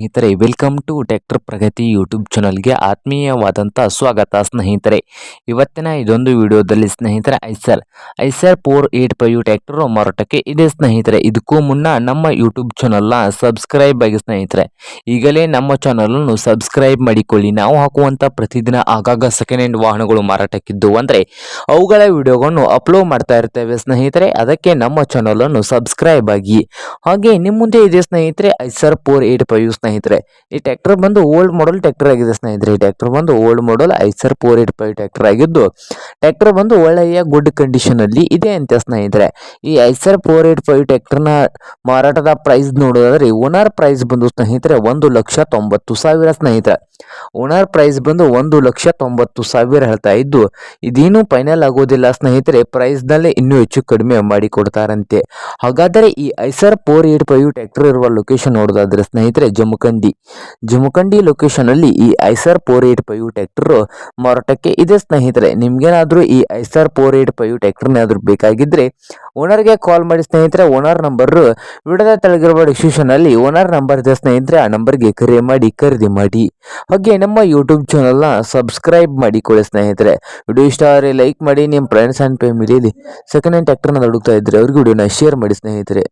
ಸ್ನೇಹಿತರೆ, welcome to tractor Pragati YouTube ಚಾನಲ್ಗೆ ಆತ್ಮೀಯವಾದಂಥ ಸ್ವಾಗತ ಸ್ನೇಹಿತರೆ. ಇವತ್ತಿನ ಇದೊಂದು ವಿಡಿಯೋದಲ್ಲಿ ಸ್ನೇಹಿತರೆ, Eicher Eicher four eight five tractor ಮಾರಾಟಕ್ಕೆ ಇದೆ ಸ್ನೇಹಿತರೆ. ಇದಕ್ಕೂ ಮುನ್ನ ನಮ್ಮ ಯೂಟ್ಯೂಬ್ ಚಾನಲ್ನ ಸಬ್ಸ್ಕ್ರೈಬ್ ಆಗಿ ಸ್ನೇಹಿತರೆ, ಈಗಲೇ ನಮ್ಮ ಚಾನಲನ್ನು ಸಬ್ಸ್ಕ್ರೈಬ್ ಮಾಡಿಕೊಳ್ಳಿ. ನಾವು ಹಾಕುವಂಥ ಪ್ರತಿದಿನ ಆಗಾಗ ಸೆಕೆಂಡ್ ಹ್ಯಾಂಡ್ ವಾಹನಗಳು ಮಾರಾಟಕ್ಕಿದ್ದು ಅಂದರೆ ಅವುಗಳ ವಿಡಿಯೋಗಳನ್ನು ಅಪ್ಲೋಡ್ ಮಾಡ್ತಾ ಇರ್ತೇವೆ ಸ್ನೇಹಿತರೆ. ಅದಕ್ಕೆ ನಮ್ಮ ಚಾನಲನ್ನು ಸಬ್ಸ್ಕ್ರೈಬ್ ಆಗಿ. ಹಾಗೆ ನಿಮ್ಮ ಮುಂದೆ ಇದೆ ಸ್ನೇಹಿತರೆ, ಐಸರ್ ಫೋರ್ ಏಟ್ ಫೈವ್ ಸ್ನೇಹಿತರೆ. ಈ ಟ್ಯಾಕ್ಟರ್ ಬಂದು ಓಲ್ಡ್ ಮಾಡೆಲ್ ಟ್ಯಾಕ್ಟರ್ ಆಗಿದೆ ಸ್ನೇಹಿತರೆ. ಈ ಟ್ಯಾಕ್ಟರ್ ಬಂದು old model Eicher four eight five tractor ಆಗಿದ್ದು ಟ್ಯಾಕ್ಟರ್ ಬಂದು ಒಳ್ಳೆಯ ಗುಡ್ ಕಂಡೀಷನ್ ಅಲ್ಲಿ ಇದೆ ಅಂತ ಸ್ನೇಹಿತರೆ. ಈ ಐಸರ್ ಫೋರ್ ಏಟ್ ಫೈವ್ ಟ್ಯಾಕ್ಟರ್ನ ಮಾರಾಟದ ಪ್ರೈಸ್ ನೋಡೋದಾದ್ರೆ, ಓನರ್ ಪ್ರೈಸ್ ಬಂದು ಸ್ನೇಹಿತರೆ ಒಂದು ಲಕ್ಷ ತೊಂಬತ್ತು ಸಾವಿರ ಸ್ನೇಹಿತರೆ. ಓನರ್ ಪ್ರೈಸ್ ಬಂದು ಒಂದು ಲಕ್ಷ ತೊಂಬತ್ತು ಸಾವಿರ ಹೇಳ್ತಾ ಇದ್ದು, ಇದೇನು ಫೈನಲ್ ಆಗೋದಿಲ್ಲ ಸ್ನೇಹಿತರೆ. ಪ್ರೈಸ್ನಲ್ಲೇ ಇನ್ನೂ ಹೆಚ್ಚು ಕಡಿಮೆ ಮಾಡಿ ಕೊಡ್ತಾರಂತೆ. ಹಾಗಾದರೆ ಈ Eicher four eight five tractor ಇರುವ ಲೊಕೇಶನ್ ನೋಡೋದಾದ್ರೆ ಸ್ನೇಹಿತರೆ ಜಮಖಂಡಿ ಜಮಖಂಡಿ ಲೊಕೇಶನ್ ಅಲ್ಲಿ ಈ Eicher four eight five tractor ಮಾರಾಟಕ್ಕೆ ಇದೆ ಸ್ನೇಹಿತರೆ. ನಿಮ್ಗೇನಾದ್ರೂ ಈ ಐಸರ್ ಫೋರ್ ಏಟ್ ಫೈವ್ ಟ್ಯಾಕ್ಟರ್ನಾದರೂ ಬೇಕಾಗಿದ್ರೆ ಓನರ್ಗೆ ಕಾಲ್ ಮಾಡಿ ಸ್ನೇಹಿತರೆ. ಓನರ್ ನಂಬರ್ ವಿಡದ ತೆಳಗಿರುವ ಡಿಸ್ಕ್ರಿಪ್ಷನ್ ಅಲ್ಲಿ ಓನರ್ ನಂಬರ್ ಇದೆ ಸ್ನೇಹಿತರೆ. ಆ ನಂಬರ್ಗೆ ಕರೆ ಮಾಡಿ ಖರೀದಿ ಮಾಡಿ. ಹಾಗೆ ನಮ್ಮ ಯೂಟ್ಯೂಬ್ ಚಾನಲ್ನ ಸಬ್ಸ್ಕ್ರೈಬ್ ಮಾಡಿಕೊಳ್ಳಿ ಸ್ನೇಹಿತರೆ. ವಿಡಿಯೋ ಇಷ್ಟ ಆದರೆ ಲೈಕ್ ಮಾಡಿ. ನಿಮ್ಮ ಫ್ರೆಂಡ್ಸ್ ಆ್ಯಂಡ್ ಫ್ಯಾಮಿಲಿಯಲ್ಲಿ ಸೆಕೆಂಡ್ ಹ್ಯಾಂಡ್ನ ಹುಡುಕ್ತಾ ಇದ್ದರೆ ಅವ್ರಿಗೆ ವಿಡಿಯೋನ ಶೇರ್ ಮಾಡಿ ಸ್ನೇಹಿತರೆ.